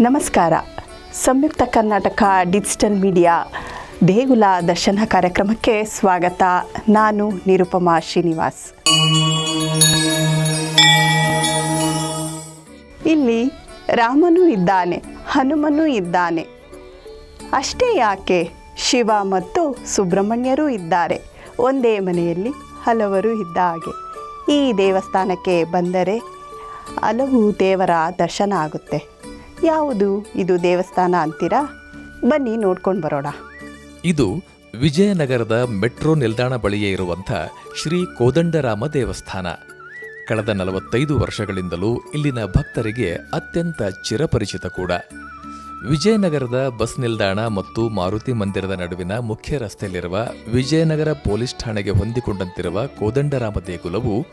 ನಮಸ್ಕಾರ. ಸಂಯುಕ್ತ Karnataka digital media ದೇಗುಲ ದರ್ಶನ ಕಾರ್ಯಕ್ರಮಕ್ಕೆ ಸ್ವಾಗತ. ನಾನು ನಿರುಪಮಾ ಶ್ರೀನಿವಾಸ್. ಇಲ್ಲಿ ರಾಮನೂ ಇದ್ದಾನೆ, ಹನುಮನೂ ಇದ್ದಾನೆ. ಅಷ್ಟೇ ಯಾಕೆ ಶಿವ ಮತ್ತು ಸುಬ್ರಹ್ಮಣ್ಯರೂ ಇದ್ದಾರೆ? ಒಂದೇ ಮನೆಯಲ್ಲಿ ಹಲವರು ಇದ್ದ ಹಾಗೆ. ಈ ದೇವಸ್ಥಾನಕ್ಕೆ ಬಂದರೆ ಹಲವು ದೇವರ ದರ್ಶನ ಆಗುತ್ತೆ. ಯಾವುದು ಇದು ದೇವಸ್ಥಾನ ಅಂತೀರಾ? ಬನ್ನಿ ನೋಡ್ಕೊಂಡು ಬರೋಣ. ಇದು ವಿಜಯನಗರದ ಮೆಟ್ರೋ ನಿಲ್ದಾಣ ಬಳಿಯೇ ಇರುವಂಥ ಶ್ರೀ ಕೋದಂಡರಾಮ ದೇವಸ್ಥಾನ. ಕಳೆದ ನಲವತ್ತೈದು ವರ್ಷಗಳಿಂದಲೂ ಇಲ್ಲಿನ ಭಕ್ತರಿಗೆ ಅತ್ಯಂತ ಚಿರಪರಿಚಿತ ಕೂಡ. ವಿಜಯನಗರದ ಬಸ್ ನಿಲ್ದಾಣ ಮತ್ತು ಮಾರುತಿ ಮಂದಿರದ ನಡುವಿನ ಮುಖ್ಯ ರಸ್ತೆಯಲ್ಲಿರುವ ವಿಜಯನಗರ ಪೊಲೀಸ್ ಠಾಣೆಗೆ ಹೊಂದಿಕೊಂಡಂತಿರುವ ಕೋದಂಡರಾಮ ದೇಗುಲವು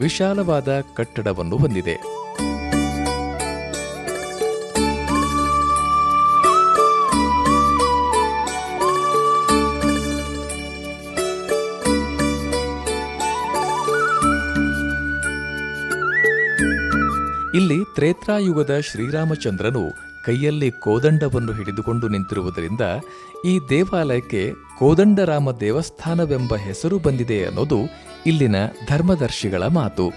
ವಿಶಾಲವಾದ ಕಟ್ಟಡವನ್ನು ಹೊಂದಿದೆ. ಇಲ್ಲಿ ತ್ರೇತ್ರಾಯುಗದ ಶ್ರೀರಾಮಚಂದ್ರನು ಕೈಯಲ್ಲಿ ಕೋದಂಡವನ್ನು ಹಿಡಿದುಕೊಂಡು ನಿಂತಿರುವುದರಿಂದ ಈ ದೇವಾಲಯಕ್ಕೆ ಕೋದಂಡರಾಮ ದೇವಸ್ಥಾನವೆಂಬ ಹೆಸರು ಬಂದಿದೆ ಅನ್ನೋದು ಇಲ್ಲಿನ ಧರ್ಮದರ್ಶಿಗಳ ಮಾತು.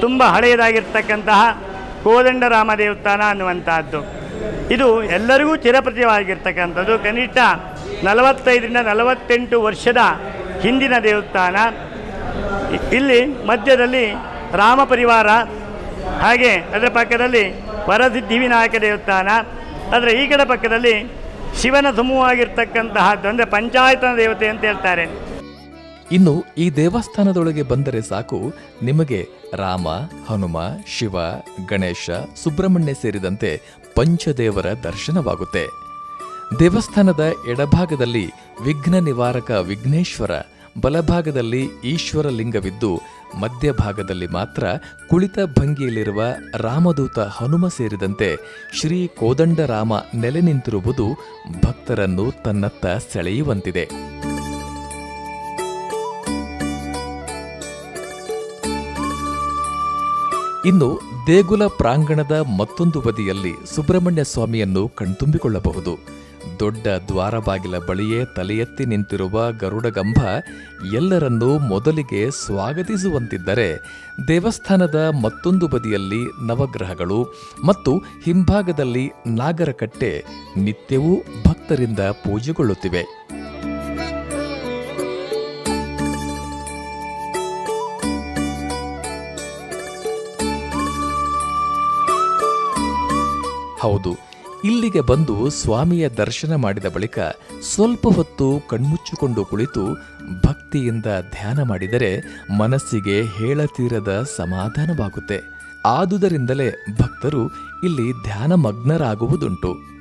ತುಂಬ ಹಳೆಯದಾಗಿರ್ತಕ್ಕಂತಹ ಕೋದಂಡರಾಮ ದೇವಸ್ಥಾನ ಅನ್ನುವಂತಹದ್ದು. ಇದು ಎಲ್ಲರಿಗೂ ಚಿರಪ್ರತಿಯವಾಗಿರ್ತಕ್ಕಂಥದ್ದು ಕನಿಷ್ಠ ನಲವತ್ತೈದರಿಂದ ನಲವತ್ತೆಂಟು ವರ್ಷದ ಹಿಂದಿನ ದೇವಸ್ಥಾನ. ಇಲ್ಲಿ ಮಧ್ಯದಲ್ಲಿ ರಾಮ ಪರಿವಾರ ಹಾಗೆ ಅದರ ಪಕ್ಕದಲ್ಲಿ ಪರಸಿದ್ಧಿ ವಿನಾಯಕ ದೇವಸ್ಥಾನ, ಅದರ ಈ ಕಡೆ ಪಕ್ಕದಲ್ಲಿ ಶಿವನ ಸಮೂಹವಾಗಿರ್ತಕ್ಕಂತಹ ಅಂದರೆ ಪಂಚಾಯತನ ದೇವತೆ ಅಂತ ಹೇಳ್ತಾರೆ. ಇನ್ನು ಈ ದೇವಸ್ಥಾನದೊಳಗೆ ಬಂದರೆ ಸಾಕು ನಿಮಗೆ ರಾಮ, ಹನುಮ, ಶಿವ, ಗಣೇಶ, ಸುಬ್ರಹ್ಮಣ್ಯ ಸೇರಿದಂತೆ ಪಂಚದೇವರ ದರ್ಶನವಾಗುತ್ತೆ. ದೇವಸ್ಥಾನದ ಎಡಭಾಗದಲ್ಲಿ ವಿಘ್ನ ನಿವಾರಕ ವಿಘ್ನೇಶ್ವರ, ಬಲಭಾಗದಲ್ಲಿ ಈಶ್ವರ ಲಿಂಗವಿದ್ದು ಮಧ್ಯಭಾಗದಲ್ಲಿ ಮಾತ್ರ ಕುಳಿತ ಭಂಗಿಯಲ್ಲಿರುವ ರಾಮದೂತ ಹನುಮ ಸೇರಿದಂತೆ ಶ್ರೀ ಕೋದಂಡರಾಮ ನೆಲೆ ನಿಂತಿರುವುದು ಭಕ್ತರನ್ನು ತನ್ನತ್ತ ಸೆಳೆಯುವಂತಿದೆ. ಇನ್ನು ದೇಗುಲ ಪ್ರಾಂಗಣದ ಮತ್ತೊಂದು ಬದಿಯಲ್ಲಿ ಸುಬ್ರಹ್ಮಣ್ಯ ಸ್ವಾಮಿಯನ್ನು ಕಣ್ತುಂಬಿಕೊಳ್ಳಬಹುದು. ದೊಡ್ಡ ದ್ವಾರಬಾಗಿಲ ಬಳಿಯೇ ತಲೆಯೆತ್ತಿ ನಿಂತಿರುವ ಗರುಡಗಂಭ ಎಲ್ಲರನ್ನೂ ಮೊದಲಿಗೆ ಸ್ವಾಗತಿಸುವಂತಿದ್ದರೆ ದೇವಸ್ಥಾನದ ಮತ್ತೊಂದು ಬದಿಯಲ್ಲಿ ನವಗ್ರಹಗಳು ಮತ್ತು ಹಿಂಭಾಗದಲ್ಲಿ ನಾಗರಕಟ್ಟೆ ನಿತ್ಯವೂ ಭಕ್ತರಿಂದ ಪೂಜೆಗೊಳ್ಳುತ್ತಿವೆ. ಹೌದು ಇಲ್ಲಿಗೆ ಬಂದು ಸ್ವಾಮಿಯ ದರ್ಶನ ಮಾಡಿದ ಬಳಿಕ ಸ್ವಲ್ಪ ಹೊತ್ತು ಕಣ್ಮುಚ್ಚಿಕೊಂಡು ಕುಳಿತು ಭಕ್ತಿಯಿಂದ ಧ್ಯಾನ ಮಾಡಿದರೆ ಮನಸ್ಸಿಗೆ ಹೇಳತೀರದ ಸಮಾಧಾನವಾಗುತ್ತೆ. ಆದುದರಿಂದಲೇ ಭಕ್ತರು ಇಲ್ಲಿ ಧ್ಯಾನ ಮಗ್ನರಾಗುವುದುಂಟು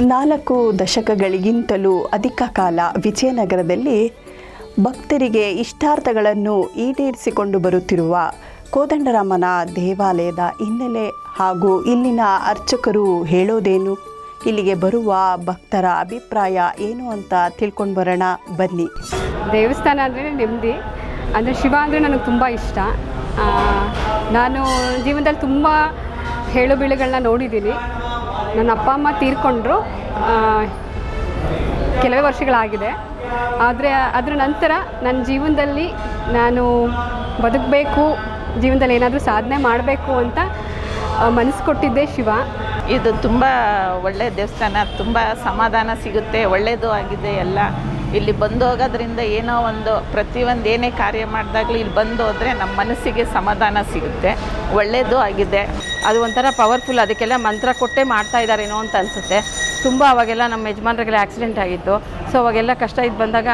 ನಾಲ್ಕು ದಶಕಗಳಿಗಿಂತಲೂ ಅಧಿಕ ಕಾಲ ವಿಜಯನಗರದಲ್ಲಿ ಭಕ್ತರಿಗೆ ಇಷ್ಟಾರ್ಥಗಳನ್ನು ಈಡೇರಿಸಿಕೊಂಡು ಬರುತ್ತಿರುವ ಕೋದಂಡರಾಮನ ದೇವಾಲಯದ ಹಿನ್ನೆಲೆ ಹಾಗೂ ಇಲ್ಲಿನ ಅರ್ಚಕರು ಹೇಳೋದೇನು? ಇಲ್ಲಿಗೆ ಬರುವ ಭಕ್ತರ ಅಭಿಪ್ರಾಯ ಏನು ಅಂತ ತಿಳ್ಕೊಂಡು ಬರೋಣ. ಬನ್ನಿ. ದೇವಸ್ಥಾನ ಅಂದರೆ ನೆಮ್ಮದಿ. ಅಂದರೆ ಶಿವ ಅಂದರೆ ನನಗೆ ತುಂಬ ಇಷ್ಟ. ನಾನು ಜೀವನದಲ್ಲಿ ತುಂಬ ಹೇಳು ಬೀಳುಗಳನ್ನ ನೋಡಿದ್ದೀನಿ. ನನ್ನ ಅಪ್ಪ, ಅಮ್ಮ ತೀರ್ಕೊಂಡ್ರು. ಕೆಲವೇ ವರ್ಷಗಳಾಗಿದೆ. ಆದರೆ ಅದರ ನಂತರ ನನ್ನ ಜೀವನದಲ್ಲಿ ನಾನು ಬದುಕಬೇಕು ಜೀವನದಲ್ಲಿ ಏನಾದರೂ ಸಾಧನೆ ಮಾಡಬೇಕು ಅಂತ ಮನಸ್ಸು ಕೊಟ್ಟಿದ್ದೆ ಶಿವ. ಇದು ತುಂಬ ಒಳ್ಳೆಯ ದೇವಸ್ಥಾನ, ತುಂಬ ಸಮಾಧಾನ ಸಿಗುತ್ತೆ ಒಳ್ಳೆಯದು ಆಗಿದೆ ಎಲ್ಲ. ಇಲ್ಲಿ ಬಂದು ಹೋಗೋದ್ರಿಂದ ಏನೋ ಒಂದು ಪ್ರತಿಯೊಂದು ಏನೇ ಕಾರ್ಯ ಮಾಡಿದಾಗಲೂ ಇಲ್ಲಿ ಬಂದು ಹೋದರೆ ನಮ್ಮ ಮನಸ್ಸಿಗೆ ಸಮಾಧಾನ ಸಿಗುತ್ತೆ ಒಳ್ಳೆಯದು ಆಗಿದೆ. ಅದು ಒಂಥರ ಪವರ್ಫುಲ್ ಅದಕ್ಕೆಲ್ಲ ಮಂತ್ರ ಕೊಟ್ಟೇ ಮಾಡ್ತಾ ಇದ್ದಾರೇನೋ ಅಂತ ಅನಿಸುತ್ತೆ. ತುಂಬ ಅವಾಗೆಲ್ಲ ನಮ್ಮ ಯಜಮಾನ್ರಿಗೆಲ್ಲ ಆಕ್ಸಿಡೆಂಟ್ ಆಗಿತ್ತು. ಸೊ ಅವಾಗೆಲ್ಲ ಕಷ್ಟ ಇದ್ದು ಬಂದಾಗ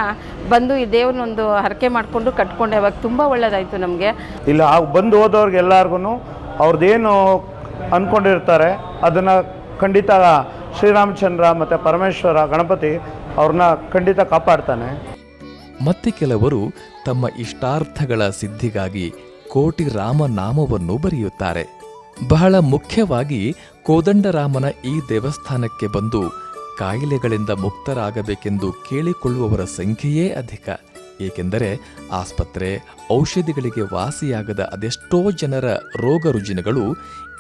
ಬಂದು ಈ ದೇವ್ರನ್ನೊಂದು ಹರಕೆ ಮಾಡಿಕೊಂಡು ಕಟ್ಕೊಂಡೆ ಅವಾಗ ತುಂಬ ಒಳ್ಳೆಯದಾಯಿತು ನಮಗೆ. ಇಲ್ಲ ಆ ಬಂದು ಹೋದವ್ರಿಗೆ ಎಲ್ಲರಿಗೂ ಅವ್ರದ್ದೇನು ಅಂದ್ಕೊಂಡಿರ್ತಾರೆ ಅದನ್ನು ಖಂಡಿತ ಶ್ರೀರಾಮಚಂದ್ರ ಮತ್ತು ಪರಮೇಶ್ವರ ಗಣಪತಿ ಅವ್ರನ್ನ ಖಂಡಿತ ಕಾಪಾಡ್ತಾನೆ. ಮತ್ತೆ ಕೆಲವರು ತಮ್ಮ ಇಷ್ಟಾರ್ಥಗಳ ಸಿದ್ಧಿಗಾಗಿ ಕೋಟಿ ರಾಮನಾಮವನ್ನು ಬರೆಯುತ್ತಾರೆ. ಬಹಳ ಮುಖ್ಯವಾಗಿ ಕೋದಂಡರಾಮನ ಈ ದೇವಸ್ಥಾನಕ್ಕೆ ಬಂದು ಕಾಯಿಲೆಗಳಿಂದ ಮುಕ್ತರಾಗಬೇಕೆಂದು ಕೇಳಿಕೊಳ್ಳುವವರ ಸಂಖ್ಯೆಯೇ ಅಧಿಕ. ಏಕೆಂದರೆ ಆಸ್ಪತ್ರೆ, ಔಷಧಿಗಳಿಗೆ ವಾಸಿಯಾಗದ ಅದೆಷ್ಟೋ ಜನರ ರೋಗ ರುಜಿನಗಳು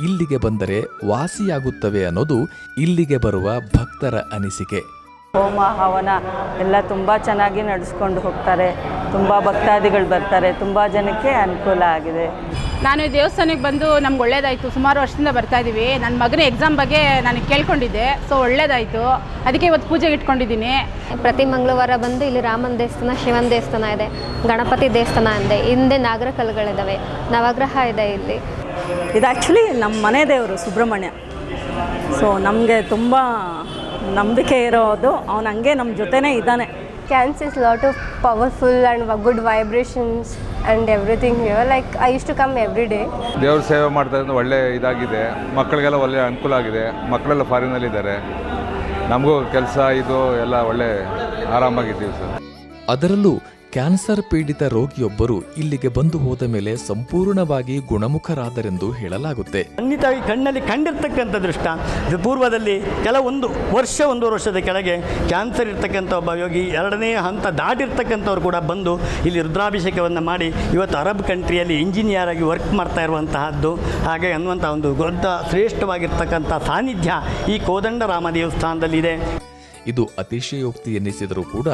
ಇಲ್ಲಿಗೆ ಬಂದರೆ ವಾಸಿಯಾಗುತ್ತವೆ ಅನ್ನೋದು ಇಲ್ಲಿಗೆ ಬರುವ ಭಕ್ತರ ಅನಿಸಿಕೆ. ಹೋಮ, ಹವನ ಎಲ್ಲ ತುಂಬ ಚೆನ್ನಾಗಿ ನಡೆಸ್ಕೊಂಡು ಹೋಗ್ತಾರೆ. ತುಂಬ ಭಕ್ತಾದಿಗಳು ಬರ್ತಾರೆ. ತುಂಬ ಜನಕ್ಕೆ ಅನುಕೂಲ ಆಗಿದೆ. ನಾನು ಈ ದೇವಸ್ಥಾನಕ್ಕೆ ಬಂದು ನಮ್ಗೆ ಒಳ್ಳೇದಾಯಿತು. ಸುಮಾರು ವರ್ಷದಿಂದ ಬರ್ತಾ ಇದ್ದೀವಿ ನನ್ನ ಮಗನ ಎಕ್ಸಾಮ್ ಬಗ್ಗೆ ನಾನು ಕೇಳ್ಕೊಂಡಿದ್ದೆ. ಸೊ ಒಳ್ಳೇದಾಯಿತು. ಅದಕ್ಕೆ ಇವತ್ತು ಪೂಜೆಗೆ ಇಟ್ಕೊಂಡಿದ್ದೀನಿ. ಪ್ರತಿ ಮಂಗಳವಾರ ಬಂದು ಇಲ್ಲಿ ರಾಮನ ದೇವಸ್ಥಾನ ಶಿವನ ದೇವಸ್ಥಾನ ಇದೆ. ಗಣಪತಿ ದೇವಸ್ಥಾನ ಇದೆ ಹಿಂದೆ ನಾಗರ ಕಲ್ಲುಗಳಿದ್ದಾವೆ ನವಗ್ರಹ ಇದೆ ಇಲ್ಲಿ. ಇದು ಆ್ಯಕ್ಚುಲಿ ನಮ್ಮ ಮನೆ ದೇವರು ಸುಬ್ರಹ್ಮಣ್ಯ. ಸೊ ನಮಗೆ ತುಂಬ ನಂಬಿಕೆ ಇರೋದು. ಅವನು ಹಂಗೆ ನಮ್ಮ ಜೊತೆನೇ ಇದ್ದಾನೆ. Cans is lot of powerful and good vibrations and everything here like I use to come every day ದೇವ್ರ ಸೇವೆ ಮಾಡ್ತಾರಿಂದ ಒಳ್ಳೆ ಇದಾಗಿದೆ. ಮಕ್ಕಳಿಗೆಲ್ಲ ಒಳ್ಳೆ ಅನುಕೂಲ ಆಗಿದೆ. ಮಕ್ಕಳೆಲ್ಲ ಫಾರಿನಲ್ಲಿದ್ದಾರೆ ನಮಗೂ ಕೆಲಸ ಇದು ಎಲ್ಲ ಒಳ್ಳೆ ಆರಾಮಾಗಿದ್ದೀವಿ ಸರ್. ಅದರಲ್ಲೂ ಕ್ಯಾನ್ಸರ್ ಪೀಡಿತ ರೋಗಿಯೊಬ್ಬರು ಇಲ್ಲಿಗೆ ಬಂದು ಹೋದ ಮೇಲೆ ಸಂಪೂರ್ಣವಾಗಿ ಗುಣಮುಖರಾದರೆಂದು ಹೇಳಲಾಗುತ್ತೆ. ಖಂಡಿತವಾಗಿ ಕಣ್ಣಲ್ಲಿ ಕಂಡಿರ್ತಕ್ಕಂಥ ದೃಷ್ಟ. ಪೂರ್ವದಲ್ಲಿ ಕೆಲವೊಂದು ವರ್ಷ, ಒಂದು ವರ್ಷದ ಕೆಳಗೆ ಕ್ಯಾನ್ಸರ್ ಇರ್ತಕ್ಕಂಥ ಒಬ್ಬ ಯೋಗಿ ಎರಡನೇ ಹಂತ ದಾಟಿರ್ತಕ್ಕಂಥವ್ರು ಕೂಡ ಬಂದು ಇಲ್ಲಿ ರುದ್ರಾಭಿಷೇಕವನ್ನು ಮಾಡಿ ಇವತ್ತು ಅರಬ್ ಕಂಟ್ರಿಯಲ್ಲಿ ಇಂಜಿನಿಯರ್ ಆಗಿ ವರ್ಕ್ ಮಾಡ್ತಾ ಇರುವಂತಹದ್ದು. ಹಾಗೆ ಅನ್ನುವಂಥ ಒಂದು ದೊಡ್ಡ ಶ್ರೇಷ್ಠವಾಗಿರ್ತಕ್ಕಂಥ ಸಾನ್ನಿಧ್ಯ ಈ ಕೋದಂಡರಾಮ ದೇವಸ್ಥಾನದಲ್ಲಿದೆ. ಇದು ಅತಿಶಯೋಕ್ತಿ ಎನ್ನಿಸಿದರೂ ಕೂಡ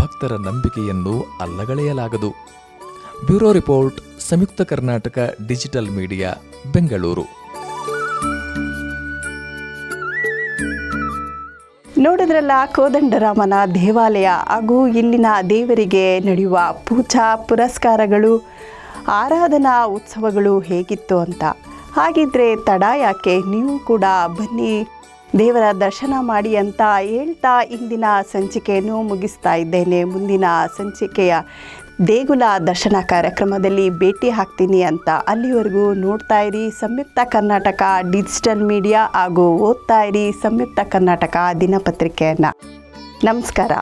ಭಕ್ತರ ನಂಬಿಕೆಯನ್ನು ಅಲ್ಲಗಳೆಯಲಾಗದು. Bureau report, Samyukta Karnataka digital media, Bengaluru. ನೋಡಿದ್ರಲ್ಲ ಕೋದಂಡರಾಮನ ದೇವಾಲಯ ಹಾಗೂ ಇಲ್ಲಿನ ದೇವರಿಗೆ ನಡೆಯುವ ಪೂಜಾ ಪುರಸ್ಕಾರಗಳು, ಆರಾಧನಾ ಉತ್ಸವಗಳು ಹೇಗಿತ್ತು ಅಂತ? ಹಾಗಿದ್ರೆ ತಡ ಯಾಕೆ? ನೀವು ಕೂಡ ಬನ್ನಿ. ದೇವರ ದರ್ಶನ ಮಾಡಿ ಅಂತ ಹೇಳ್ತಾ ಇಂದಿನ ಸಂಚಿಕೆಯನ್ನು ಮುಗಿಸ್ತಾ ಇದ್ದೇನೆ. ಮುಂದಿನ ಸಂಚಿಕೆಯ ದೇಗುಲ ದರ್ಶನ ಕಾರ್ಯಕ್ರಮದಲ್ಲಿ ಭೇಟಿ ಹಾಕ್ತೀನಿ ಅಂತ ಅಲ್ಲಿವರೆಗೂ ನೋಡ್ತಾ ಇರಿ. ಸಂಯುಕ್ತ ಕರ್ನಾಟಕ ಡಿಜಿಟಲ್ ಮೀಡಿಯಾ ಹಾಗೂ ಓದ್ತಾ ಇರಿ. ಸಂಯುಕ್ತ ಕರ್ನಾಟಕ ದಿನಪತ್ರಿಕೆಯನ್ನು. ನಮಸ್ಕಾರ.